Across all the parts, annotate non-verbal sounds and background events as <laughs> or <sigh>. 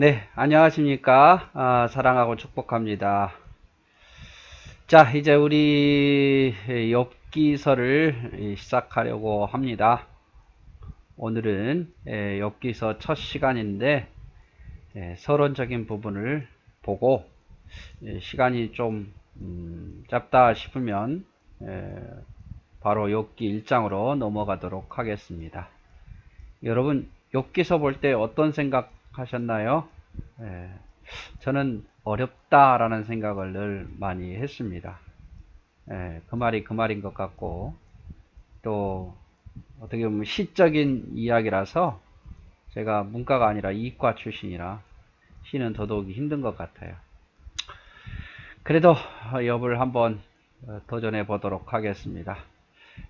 네, 안녕하십니까. 아, 사랑하고 축복합니다. 자, 이제 우리 엽기서를 시작하려고 합니다. 오늘은 예, 엽기서 첫 시간인데 예, 서론적인 부분을 보고 예, 시간이 좀 음, 짧다 싶으면 예, 바로 엽기 1장으로 넘어가도록 하겠습니다. 여러분 엽기서 볼 때 어떤 생각 하셨나요? 예, 저는 어렵다라는 생각을 늘 많이 했습니다. 예, 그 말이 그 말인 것 같고 또 어떻게 보면 시적인 이야기라서 제가 문과가 아니라 이과 출신이라 시는 더더욱이 힘든 것 같아요. 그래도 엽을 한번 도전해 보도록 하겠습니다.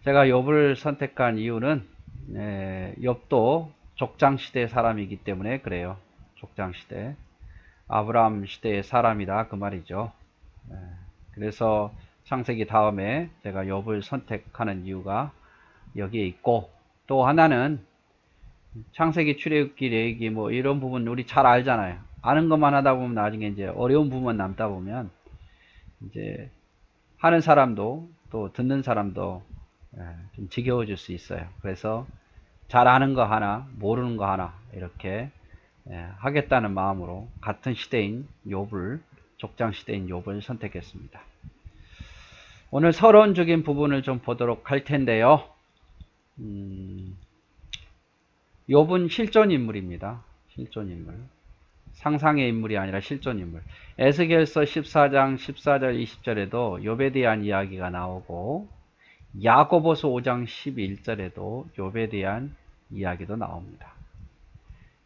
제가 엽을 선택한 이유는 예, 엽도 족장 시대 사람이기 때문에 그래요. 족장 시대. 아브라함 시대의 사람이다 그 말이죠. 예, 그래서 창세기 다음에 제가 욥을 선택하는 이유가 여기에 있고 또 하나는 창세기 출애굽기 레위기 뭐 이런 부분 우리 잘 알잖아요. 아는 것만 하다 보면 나중에 이제 어려운 부분 남다 보면 이제 하는 사람도 또 듣는 사람도 예, 좀 지겨워질 수 있어요. 그래서 잘 아는 거 하나, 모르는 거 하나 이렇게 예, 하겠다는 마음으로 같은 시대인 욥을 족장 시대인 욥을 선택했습니다. 오늘 서론적인 부분을 좀 보도록 할 텐데요. 음, 욥은 실존 인물입니다. 실존 인물. 상상의 인물이 아니라 실존 인물. 에스겔서 14장 14절 20절에도 욥에 대한 이야기가 나오고 야고보서 5장 11절에도 욥에 대한 이야기도 나옵니다.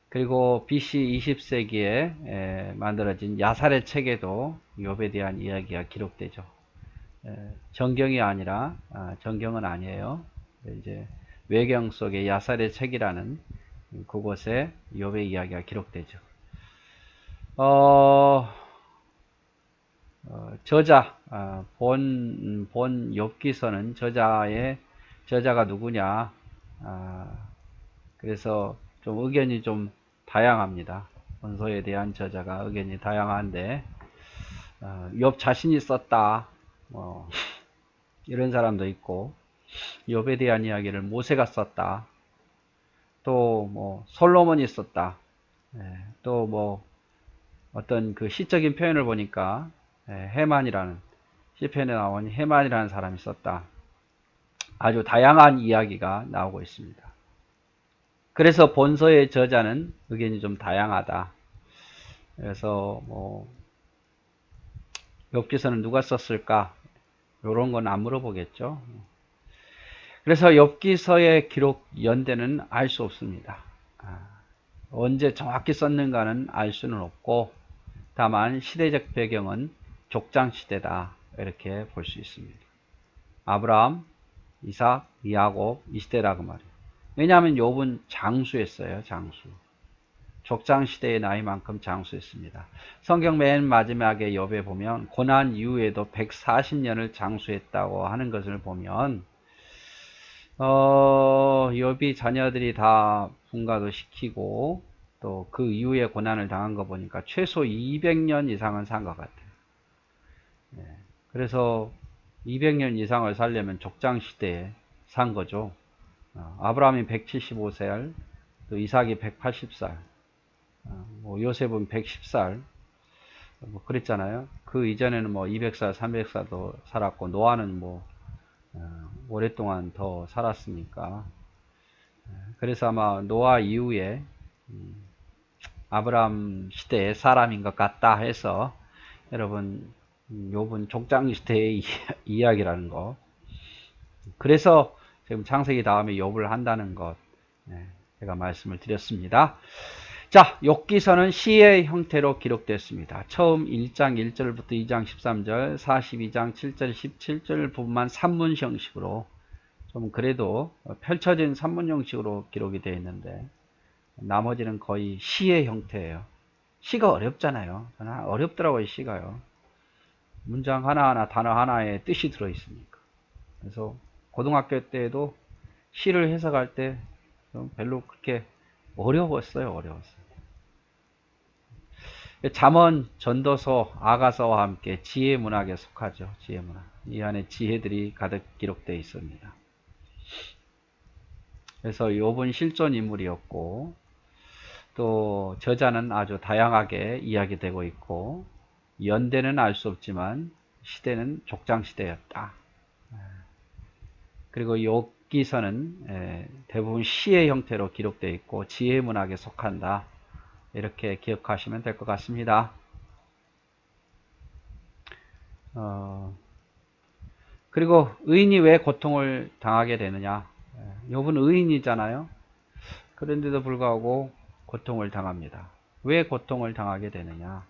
그리고 BC 20세기에 만들어진 야살의 책에도 욥에 대한 이야기가 기록되죠. 정경이 아니라 아, 정경은 아니에요. 이제 외경 속의 야살의 책이라는 그곳에 욥의 이야기가 기록되죠. 어, 어, 저자 어, 본, 본 욥기서는 저자의 저자가 누구냐 아, 그래서 좀 의견이 좀 다양합니다. 원소에 대한 저자가 의견이 다양한데 어, 욥 자신이 썼다 뭐, 이런 사람도 있고 욥에 대한 이야기를 모세가 썼다 또 뭐 솔로몬이 썼다 예, 또뭐 어떤 그 시적인 표현을 보니까 예, 해만이라는 시편에 나온 해만이라는 사람이 썼다 아주 다양한 이야기가 나오고 있습니다. 그래서 본서의 저자는 의견이 좀 다양하다. 그래서 뭐 엽기서는 누가 썼을까? 이런 건 안 물어보겠죠. 그래서 엽기서의 기록 연대는 알 수 없습니다. 아, 언제 정확히 썼는가는 알 수는 없고 다만 시대적 배경은 족장 시대다 이렇게 볼 수 있습니다. 아브라함, 이삭, 이야곱 이 시대라고 말이에요. 왜냐하면 욥은 장수했어요. 장수. 족장 시대의 나이만큼 장수했습니다. 성경 맨 마지막에 욥에 보면 고난 이후에도 140년을 장수했다고 하는 것을 보면 어, 욥이 자녀들이 다 분가도 시키고 또 그 이후에 고난을 당한 거 보니까 최소 200년 이상은 산 것 같아요. 네. 그래서 200년 이상을 살려면 족장 시대에 산 거죠. 어, 아브라함이 175살, 또 이삭이 180살, 어, 뭐 요셉은 110살, 뭐 그랬잖아요. 그 이전에는 뭐 200살, 300살도 살았고 노아는 뭐 어, 오랫동안 더 살았으니까. 그래서 아마 노아 이후에 음, 아브라함 시대의 사람인 것 같다 해서 여러분 욥은 족장 시대의 <laughs> 이야기라는 거. 그래서 지금 창세기 다음에 욥을 한다는 것 네, 제가 말씀을 드렸습니다. 자, 욥기서는 시의 형태로 기록됐습니다. 처음 1장 1절부터 2장 13절, 42장 7절 17절 부분만 산문 형식으로 좀 그래도 펼쳐진 산문 형식으로 기록이 되어 있는데 나머지는 거의 시의 형태예요. 시가 어렵잖아요. 어렵더라고요, 시가요. 문장 하나하나 단어 하나에 뜻이 들어 있으니까. 그래서 고등학교 때에도 시를 해석할 때 별로 그렇게 어려웠어요. 어려웠어요. 잠언, 전도서, 아가서와 함께 지혜 문학에 속하죠. 지혜 문학. 이 안에 지혜들이 가득 기록되어 있습니다. 그래서 욥은 실존 인물이었고 또 저자는 아주 다양하게 이야기되고 있고 연대는 알 수 없지만 시대는 족장 시대였다. 그리고 욥기서는 대부분 시의 형태로 기록되어 있고 지혜 문학에 속한다. 이렇게 기억하시면 될 것 같습니다. 어, 그리고 의인이 왜 고통을 당하게 되느냐? 욥은 의인이잖아요. 그런데도 불구하고 고통을 당합니다. 왜 고통을 당하게 되느냐?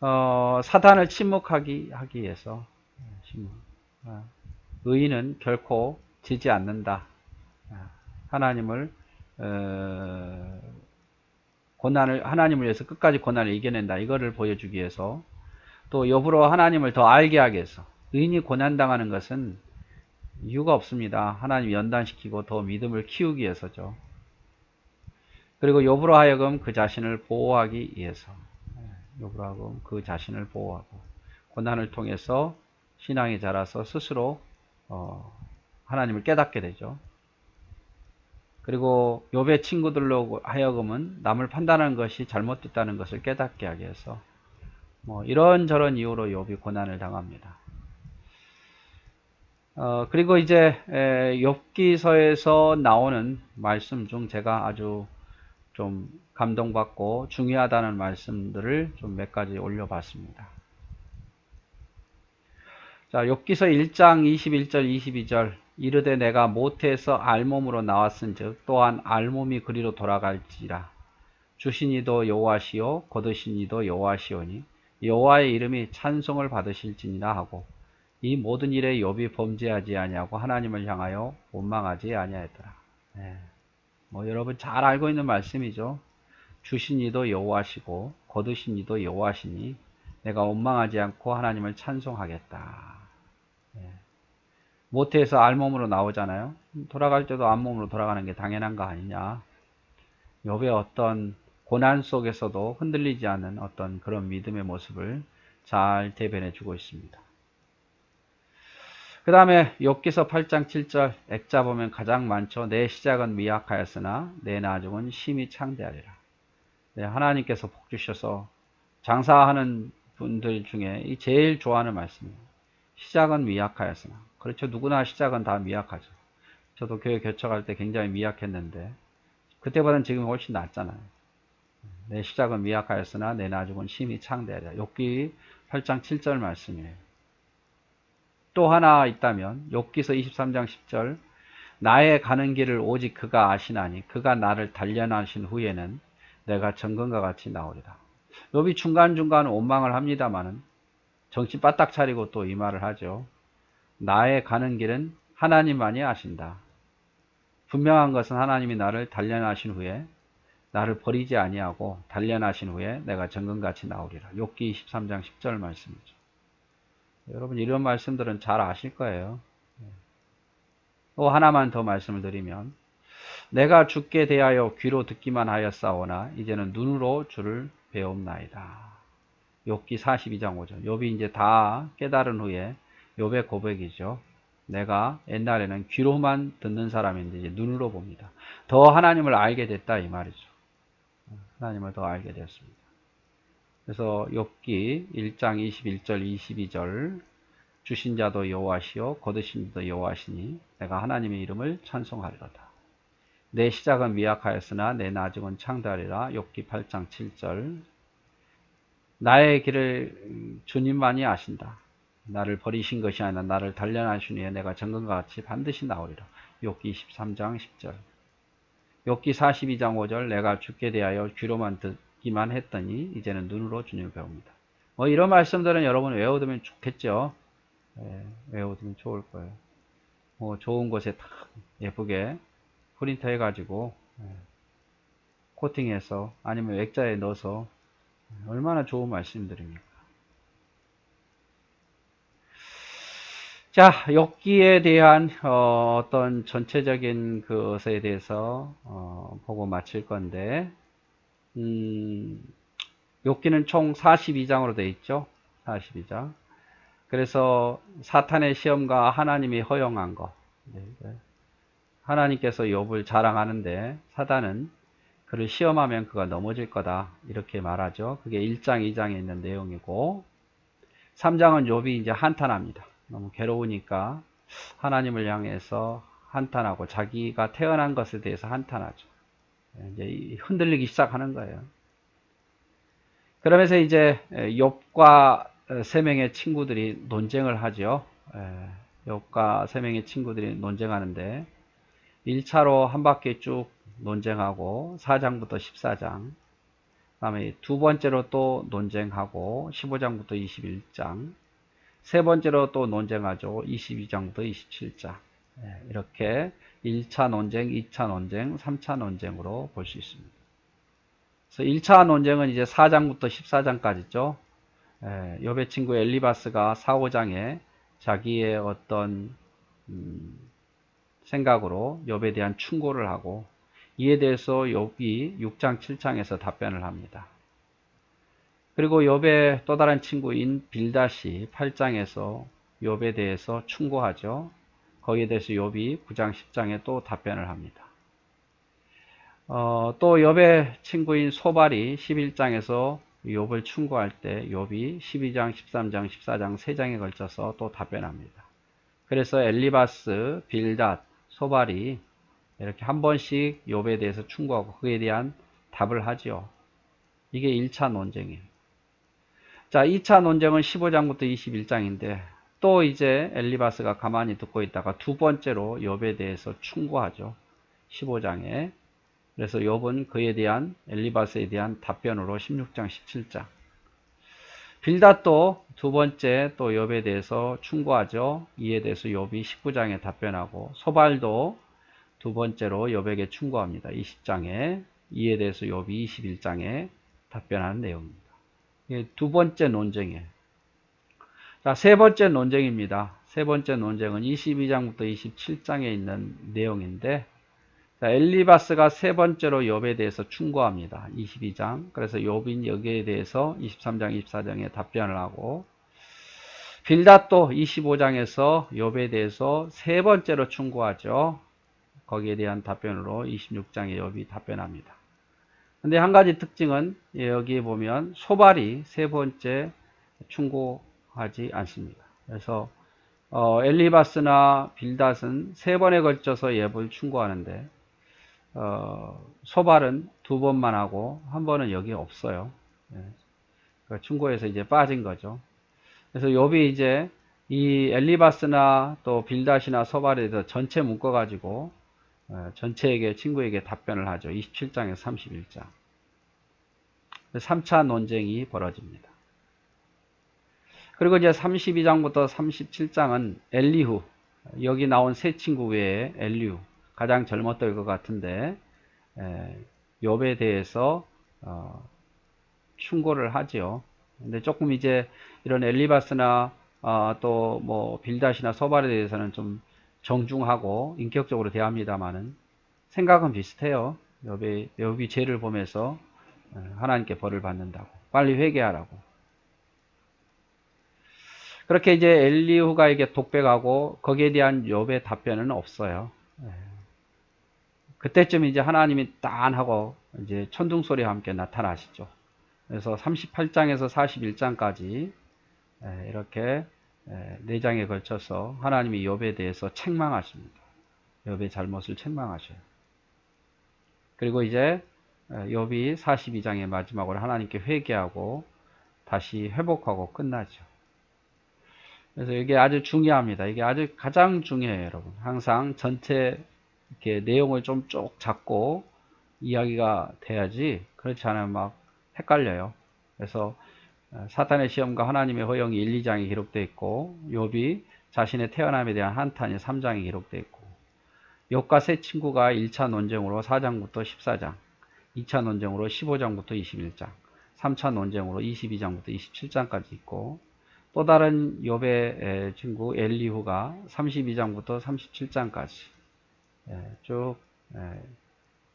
어, 사단을 침묵하기 하기 위해서 침묵. 어, 의인은 결코 지지 않는다. 어, 하나님을 어, 고난을 하나님을 위해서 끝까지 고난을 이겨낸다. 이거를 보여주기 위해서 또 여부로 하나님을 더 알게 하기 위해서 의인이 고난 당하는 것은 이유가 없습니다. 하나님 연단시키고 더 믿음을 키우기 위해서죠. 그리고 여부로 하여금 그 자신을 보호하기 위해서 여부로 하여금 그 자신을 보호하고 고난을 통해서 신앙이 자라서 스스로 어, 하나님을 깨닫게 되죠. 그리고 욥의 친구들로 하여금은 남을 판단하는 것이 잘못됐다는 것을 깨닫게 하기 위해서 뭐 이런저런 이유로 욥이 고난을 당합니다. 어, 그리고 이제 욥기서에서 나오는 말씀 중 제가 아주 좀 감동받고 중요하다는 말씀들을 좀 몇 가지 올려봤습니다. 자, 욥기서 1장 21절 22절 이르되 내가 모태에서 알몸으로 나왔은즉 또한 알몸이 그리로 돌아갈지라 주신 이도 여호와시요 거두신 이도 여호와시오니 여호와의 이름이 찬송을 받으실지니라 하고 이 모든 일에 욥이 범죄하지 아니하고 하나님을 향하여 원망하지 아니하였더라. 네. 뭐 여러분 잘 알고 있는 말씀이죠. 주신 이도 여호와시고 거두신 이도 여호와시니 내가 원망하지 않고 하나님을 찬송하겠다. 네. 모태에서 알몸으로 나오잖아요. 돌아갈 때도 알몸으로 돌아가는 게 당연한 거 아니냐. 욥의 어떤 고난 속에서도 흔들리지 않는 어떤 그런 믿음의 모습을 잘 대변해 주고 있습니다. 그 다음에 욥기서 8장 7절 액자 보면 가장 많죠. 내 시작은 미약하였으나 내 나중은 심히 창대하리라. 네, 하나님께서 복 주셔서 장사하는 분들 중에 제일 좋아하는 말씀이에요. 시작은 미약하였으나 그렇죠. 누구나 시작은 다 미약하죠. 저도 교회 개척할 때 굉장히 미약했는데 그때보다는 지금 훨씬 낫잖아요. 내 시작은 미약하였으나 내 나중은 심히 창대하리라. 욥기 8장 7절 말씀이에요. 또 하나 있다면 욥기서 23장 10절 나의 가는 길을 오직 그가 아시나니 그가 나를 단련하신 후에는 내가 정금과 같이 나오리라. 욥이 중간중간 원망을 합니다마는 정신 바짝 차리고 또 이 말을 하죠. 나의 가는 길은 하나님만이 아신다. 분명한 것은 하나님이 나를 단련하신 후에 나를 버리지 아니하고 단련하신 후에 내가 정금같이 나오리라. 욥기 23장 10절 말씀이죠. 여러분 이런 말씀들은 잘 아실 거예요. 또 하나만 더 말씀을 드리면 내가 죽게 대하여 귀로 듣기만 하였사오나 이제는 눈으로 주를 배움나이다. 욥기 42장 5절. 욥이 이제 다 깨달은 후에 욥의 고백이죠. 내가 옛날에는 귀로만 듣는 사람인데 이제 눈으로 봅니다. 더 하나님을 알게 됐다 이 말이죠. 하나님을 더 알게 되었습니다. 그래서 욥기 1장 21절 22절 주신 자도 여호와시요 거두신 자도 여호와시니 내가 하나님의 이름을 찬송하리로다. 내 시작은 미약하였으나 내 나중은 창대하리라. 욥기 8장 7절 나의 길을 주님만이 아신다. 나를 버리신 것이 아니라 나를 단련하신 후에 내가 정금과 같이 반드시 나오리라. 욥기 23장 10절 욥기 42장 5절 내가 죽게 대하여 귀로만 듣기만 했더니 이제는 눈으로 주님을 배웁니다. 뭐 이런 말씀들은 여러분 외워두면 좋겠죠. 네, 외워두면 좋을 거예요. 뭐 좋은 곳에 딱 예쁘게 프린터 해가지고 네, 코팅해서 아니면 액자에 넣어서 얼마나 좋은 말씀들입니까? 자, 엽기에 대한 어, 떤 전체적인 것에 대해서 어, 보고 마칠 건데, 음, 욥기는 총 42장으로 되어 있죠. 42장. 그래서 사탄의 시험과 하나님이 허용한 거. 네, 네. 하나님께서 욥을 자랑하는데 사단은 그를 시험하면 그가 넘어질 거다. 이렇게 말하죠. 그게 1장, 2장에 있는 내용이고 3장은 욥이 이제 한탄합니다. 너무 괴로우니까 하나님을 향해서 한탄하고 자기가 태어난 것에 대해서 한탄하죠. 예, 이제 흔들리기 시작하는 거예요. 그러면서 이제 욥과 세 명의 친구들이 논쟁을 하죠. 욥과 세 명의 친구들이 논쟁하는데 1차로 한 바퀴 쭉 논쟁하고 4장부터 14장 다음에 두 번째로 또 논쟁하고 15장부터 21장 세 번째로 또 논쟁하죠. 22장부터 27장 이렇게 1차 논쟁, 2차 논쟁, 3차 논쟁으로 볼 수 있습니다. 그래서 1차 논쟁은 이제 4장부터 14장까지죠. 예, 여배 친구 엘리바스가 4, 5장에 자기의 어떤 음, 생각으로 욥에 대한 충고를 하고 이에 대해서 욥이 6장 7장에서 답변을 합니다. 그리고 욥의 또 다른 친구인 빌다시 8장에서 욥에 대해서 충고하죠. 거기에 대해서 욥이 9장 10장에 또 답변을 합니다. 어, 또 욥의 친구인 소발이 11장에서 욥을 충고할 때 욥이 12장, 13장, 14장 3장에 걸쳐서 또 답변합니다. 그래서 엘리바스, 빌닷, 소발이 이렇게 한 번씩 욥에 대해서 충고하고 그에 대한 답을 하지요. 이게 1차 논쟁이에요. 자, 2차 논쟁은 15장부터 21장인데 또 이제 엘리바스가 가만히 듣고 있다가 두 번째로 욥에 대해서 충고하죠. 15장에. 그래서 욥은 그에 대한 엘리바스에 대한 답변으로 16장, 17장. 빌닷도 두 번째 또 욥에 대해서 충고하죠. 이에 대해서 욥이 19장에 답변하고 소발도 두 번째로 욥에게 충고합니다. 20장에 이에 대해서 욥이 21장에 답변하는 내용입니다. 두 번째 논쟁이에요. 자, 세 번째 논쟁입니다. 세 번째 논쟁은 22장부터 27장에 있는 내용인데 자, 엘리바스가 세 번째로 욥에 대해서 충고합니다. 22장. 그래서 욥인 여기에 대해서 23장, 24장에 답변을 하고 빌닷도 25장에서 욥에 대해서 세 번째로 충고하죠. 거기에 대한 답변으로 26장에 욥이 답변합니다. 근데 한 가지 특징은 여기 보면 소발이 세 번째 충고하지 않습니다. 그래서 어, 엘리바스나 빌닷은 세 번에 걸쳐서 욥을 충고하는데 어, 소발은 두 번만 하고 한 번은 여기 없어요. 예. 그 충고에서 이제 빠진 거죠. 그래서 욥이 이제 이 엘리바스나 또 빌닷이나 소발에 대해서 전체 묶어 가지고 어, 전체에게 친구에게 답변을 하죠. 27장에서 31장. 3차 논쟁이 벌어집니다. 그리고 이제 32장부터 37장은 엘리후 여기 나온 세 친구 외에 엘리후 가장 젊었을 것 같은데 욥에 대해서 어, 충고를 하지요. 근데 조금 이제 이런 엘리바스나 어, 또뭐 빌닷이나 소발에 대해서는 좀 정중하고 인격적으로 대합니다만은 생각은 비슷해요. 욥이, 욥이 죄를 보면서 하나님께 벌을 받는다고 빨리 회개하라고 그렇게 이제 엘리후가 에게 독백하고 거기에 대한 욥의 답변은 없어요. 그때쯤 이제 하나님이 딴 하고 이제 천둥 소리와 함께 나타나시죠. 그래서 38장에서 41장까지 이렇게 네 장에 걸쳐서 하나님이 욥에 대해서 책망하십니다. 욥의 잘못을 책망하셔요. 그리고 이제 욥이 42장의 마지막으로 하나님께 회개하고 다시 회복하고 끝나죠. 그래서 이게 아주 중요합니다. 이게 아주 가장 중요해요, 여러분. 항상 전체 이렇게 내용을 좀 쭉 잡고 이야기가 돼야지 그렇지 않으면 막 헷갈려요. 그래서 어, 사탄의 시험과 하나님의 허용이 1, 2장에 기록되어 있고 욥이 자신의 태어남에 대한 한탄이 3장에 기록되어 있고 욥과 세 친구가 1차 논쟁으로 4장부터 14장 2차 논쟁으로 15장부터 21장 3차 논쟁으로 22장부터 27장까지 있고 또 다른 욥의 친구 엘리후가 32장부터 37장까지 쭉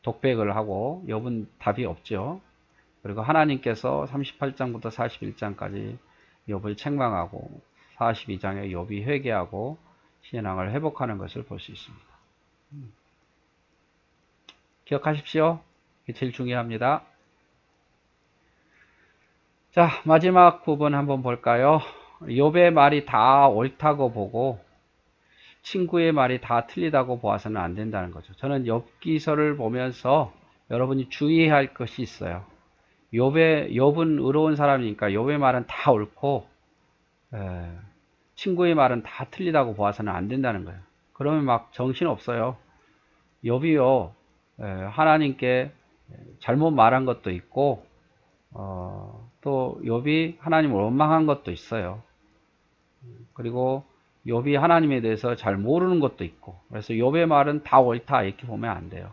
독백을 하고 욥은 답이 없죠. 그리고 하나님께서 38장부터 41장까지 욥을 책망하고 42장에 욥이 회개하고 신앙을 회복하는 것을 볼 수 있습니다. 기억하십시오. 이게 제일 중요합니다. 자, 마지막 부분 한번 볼까요? 욥의 말이 다 옳다고 보고 친구의 말이 다 틀리다고 보아서는 안 된다는 거죠. 저는 엽기서를 보면서 여러분이 주의해야 할 것이 있어요. 욥의 욥은 의로운 사람이니까 욥의 말은 다 옳고 에, 친구의 말은 다 틀리다고 보아서는 안 된다는 거예요. 그러면 막 정신 없어요. 욥이요 에, 하나님께 잘못 말한 것도 있고 어, 또 욥이 하나님을 원망한 것도 있어요. 그리고 욥이 하나님에 대해서 잘 모르는 것도 있고 그래서 욥의 말은 다 옳다 이렇게 보면 안 돼요.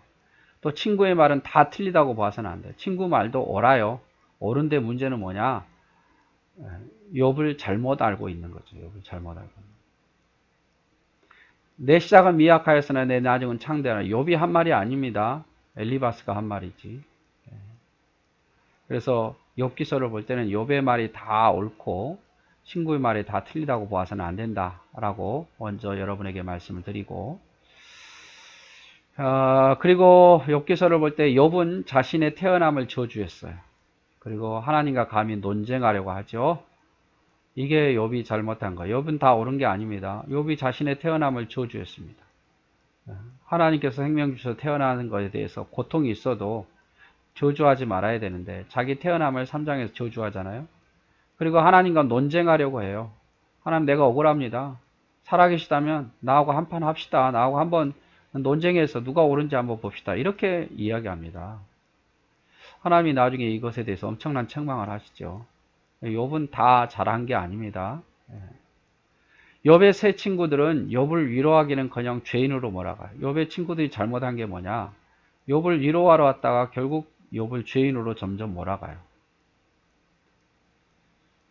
또 친구의 말은 다 틀리다고 봐서는 안 돼요. 친구 말도 옳아요. 옳은데 문제는 뭐냐? 욥을 잘못 알고 있는 거죠. 욥을 잘못 알고 있는 내 시작은 미약하였으나 내 나중은 창대하나 욥이 한 말이 아닙니다. 엘리바스가 한 말이지. 그래서 욥기서를 볼 때는 욥의 말이 다 옳고 친구의 말이 다 틀리다고 보아서는 안 된다라고 먼저 여러분에게 말씀을 드리고 어, 그리고 욥기서를 볼 때 욥은 자신의 태어남을 저주했어요. 그리고 하나님과 감히 논쟁하려고 하죠. 이게 욥이 잘못한 거예요. 욥은 다 옳은 게 아닙니다. 욥이 자신의 태어남을 저주했습니다. 하나님께서 생명 주셔서 태어나는 것에 대해서 고통이 있어도 저주하지 말아야 되는데 자기 태어남을 3장에서 저주하잖아요. 그리고 하나님과 논쟁하려고 해요. 하나님 내가 억울합니다. 살아계시다면 나하고 한판 합시다. 나하고 한번 논쟁해서 누가 옳은지 한번 봅시다. 이렇게 이야기합니다. 하나님이 나중에 이것에 대해서 엄청난 책망을 하시죠. 욥은 다 잘한 게 아닙니다. 욥의 세 친구들은 욥을 위로하기는커녕 죄인으로 몰아가요. 욥의 친구들이 잘못한 게 뭐냐? 욥을 위로하러 왔다가 결국 욥을 죄인으로 점점 몰아가요.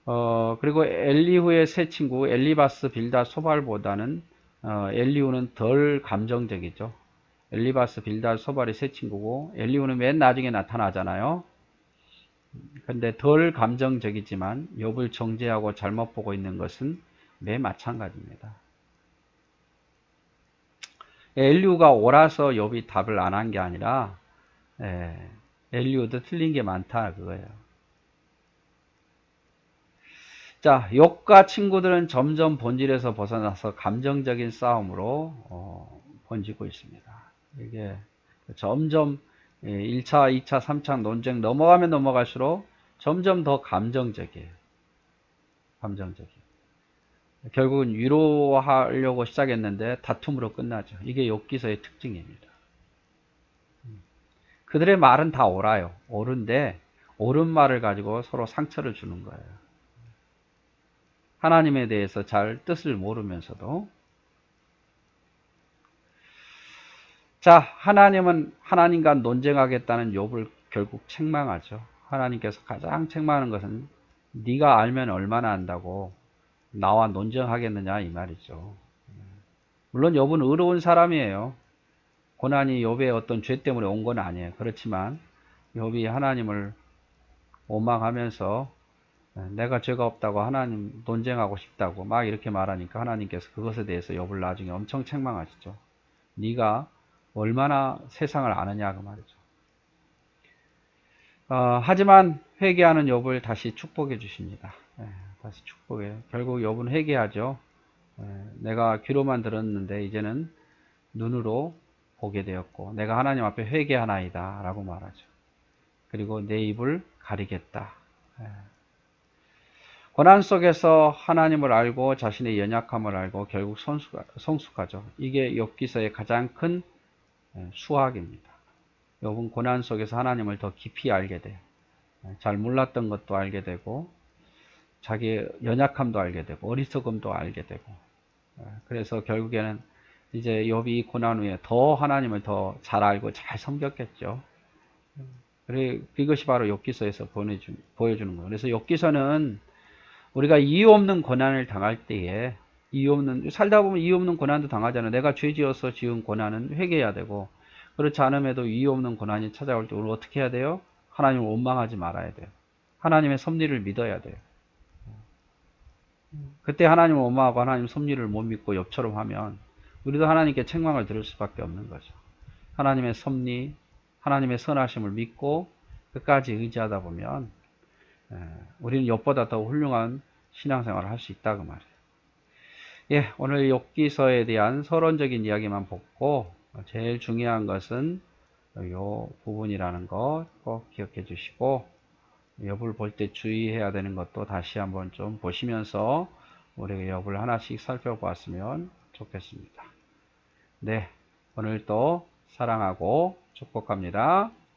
어, 그리고 엘리후의 세 친구 엘리바스, 빌다, 소발보다는 어, 엘리후는 덜 감정적이죠. 엘리바스, 빌다, 소발이 세 친구고 엘리후는 맨 나중에 나타나잖아요. 근데 덜 감정적이지만 욥을 정죄하고 잘못 보고 있는 것은 매 마찬가지입니다. 엘리후가 옳아서 욥이 답을 안 한 게 아니라 예, 엘리후도 틀린 게 많다 그거예요. 자, 욕과 친구들은 점점 본질에서 벗어나서 감정적인 싸움으로 어, 번지고 있습니다. 이게 점점 1차, 2차, 3차 논쟁 넘어가면 넘어갈수록 점점 더 감정적이에요. 감정적이에요. 결국은 위로하려고 시작했는데 다툼으로 끝나죠. 이게 욕기서의 특징입니다. 그들의 말은 다 옳아요. 옳은데 옳은 말을 가지고 서로 상처를 주는 거예요. 하나님에 대해서 잘 뜻을 모르면서도 자 하나님은 하나님과 논쟁하겠다는 욥을 결국 책망하죠. 하나님께서 가장 책망하는 것은 네가 알면 얼마나 안다고 나와 논쟁하겠느냐 이 말이죠. 물론 욥은 의로운 사람이에요. 고난이 욥의 어떤 죄 때문에 온 건 아니에요. 그렇지만 욥이 하나님을 오망하면서 내가 죄가 없다고 하나님 논쟁하고 싶다고 막 이렇게 말하니까 하나님께서 그것에 대해서 욥을 나중에 엄청 책망하시죠. 네가 얼마나 세상을 아느냐 그 말이죠. 어, 하지만 회개하는 욥을 다시 축복해 주십니다. 예, 다시 축복해. 결국 욥은 회개하죠. 예, 내가 귀로만 들었는데 이제는 눈으로 보게 되었고 내가 하나님 앞에 회개하나이다 라고 말하죠. 그리고 내 입을 가리겠다. 예. 고난 속에서 하나님을 알고 자신의 연약함을 알고 결국 성숙하죠. 이게 욥기서의 가장 큰 수학입니다. 욥은 고난 속에서 하나님을 더 깊이 알게 돼요. 잘 몰랐던 것도 알게 되고 자기 연약함도 알게 되고 어리석음도 알게 되고 그래서 결국에는 이제 욥이 고난 후에 더 하나님을 더 잘 알고 잘 섬겼겠죠. 그래 이것이 바로 욥기서에서 보여주는 거예요. 그래서 욥기서는 우리가 이유 없는 고난을 당할 때에 이유 없는 살다 보면 이유 없는 고난도 당하잖아요. 내가 죄지어서 지은 고난은 회개해야 되고 그렇지 않음에도 이유 없는 고난이 찾아올 때 우리 어떻게 해야 돼요? 하나님을 원망하지 말아야 돼요. 하나님의 섭리를 믿어야 돼요. 그때 하나님을 원망하고 하나님 섭리를 못 믿고 옆처럼 하면 우리도 하나님께 책망을 들을 수밖에 없는 거죠. 하나님의 섭리, 하나님의 선하심을 믿고 끝까지 의지하다 보면 에, 우리는 욥보다 더 훌륭한 신앙생활을 할 수 있다 그 말이에요. 예, 오늘 욥기서에 대한 서론적인 이야기만 보고 제일 중요한 것은 요 부분이라는 거꼭 기억해 주시고 욥을 볼때 주의해야 되는 것도 다시 한번 좀 보시면서 우리가 욥을 하나씩 살펴보았으면 좋겠습니다. 네, 오늘도 사랑하고 축복합니다.